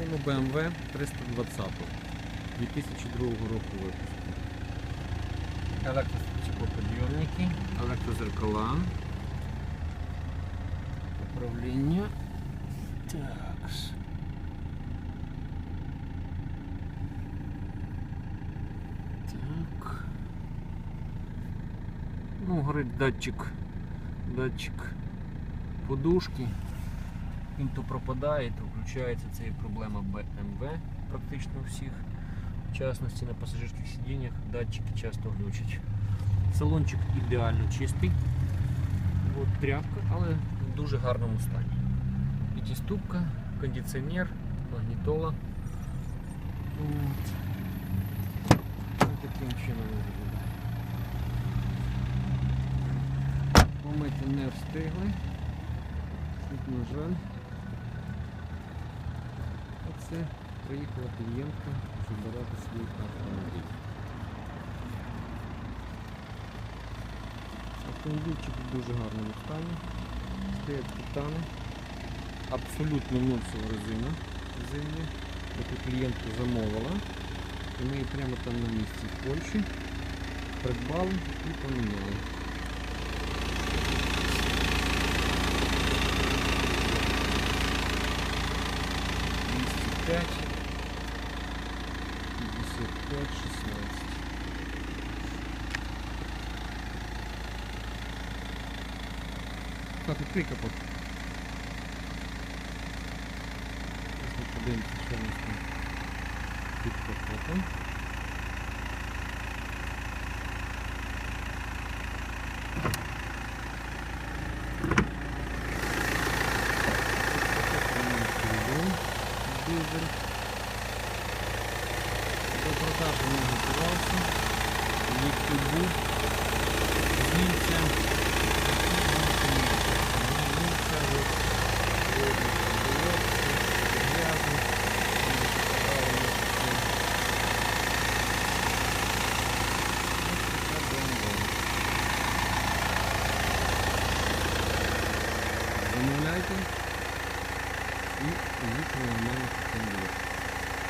Маємо BMW 320 2002 року випуску. Електростеклоподйомники, електрозеркала, управління. Так. Так. Ну, горить датчик. Датчик подушки. Він то пропадає, то включається. Це є проблема BMW практично у всіх. В частності на пасажирських сидіннях датчики часто глючать. Салончик ідеально чистий. От тряпка, але в дуже гарному стані. П'ятиступка, кондиціонер, магнітола. От. Ось таким чином. Помити не встигли. Тут, на жаль. Оце приїхала клієнтка забирати свій автомобіль. Автомобільчик в дуже гарному стані. Стоять титани. Абсолютно нюцова резина зимня, яку клієнтка замовила. І ми її прямо там на місці в Польщі придбали і поміняли. Двісті п'ять, п'ятдесят п'ять, шістнадцять. Так, відкрий капот. Зараз ми подивимося, що у нас там під капотом. Дизель. До продажу не готувався. Ліфт був. Змінця. Замовляйте і їх нормально потім